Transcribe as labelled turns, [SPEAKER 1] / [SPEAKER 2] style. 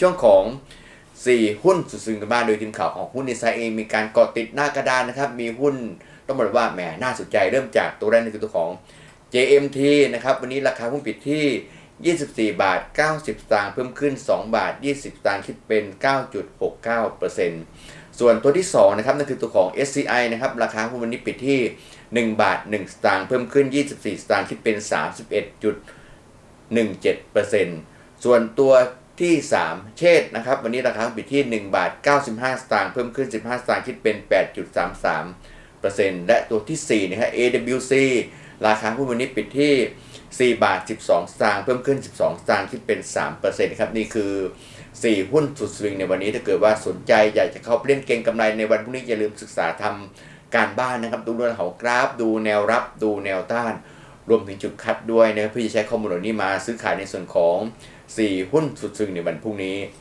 [SPEAKER 1] ช่วงของ 4 หุ้นสุดซึ้งกันบ้านโดยทีมข่าวของหุ้นดีไซน์เองมีการเกาะติดหน้ากระดานนะครับ มีหุ้นต้องบอกว่าแหมน่าสนใจเริ่มจากตัวแรกนี่คือตัวของ JMT นะครับวันนี้ราคาหุ้นปิดที่ 24 บาท 90 สตางค์เพิ่มขึ้น 2 บาท 20 สตางค์คิดเป็น 9.69%ส่วนตัวที่ 2 นะครับนั่นคือตัวของ SCI นะครับราคาหุ้นวันนี้ปิดที่ 1 บาท 1 สตางค์เพิ่มขึ้น 24 สตางค์คิดเป็น 31.17%ส่วนตัว ที่ 3 เชษนะครับ วันนี้ราคาปิดที่ 1 บาท 95 สตางค์เพิ่มขึ้น 15 สตางค์คิดเป็น 8.33%และตัวทีสี่4 นะครับ AWC ราคาหุ้นวันนี้ปิดที่ 4 บาท 12 สตางค์เพิ่มขึ้น 12 สตางค์คิดเป็น 3%ครับ นี่คือ 4 หุ้นสุดสวิงในวันนี้ถ้าเกิดว่าสนใจอยากจะเข้าเล่นเก็งกำไรในวันพรุ่งนี้อย่าลืมศึกษาทำการบ้านนะครับ ดูเรื่องของกราฟ ดูแนวรับ ดูแนวต้าน รวมถึงจุดคัดด้วยนะครับเพื่อจะใช้ข้อมูลเหล่านี้มาซื้อขายในส่วนของ 4 หุ้นสุดซึ่งในวันพรุ่งนี้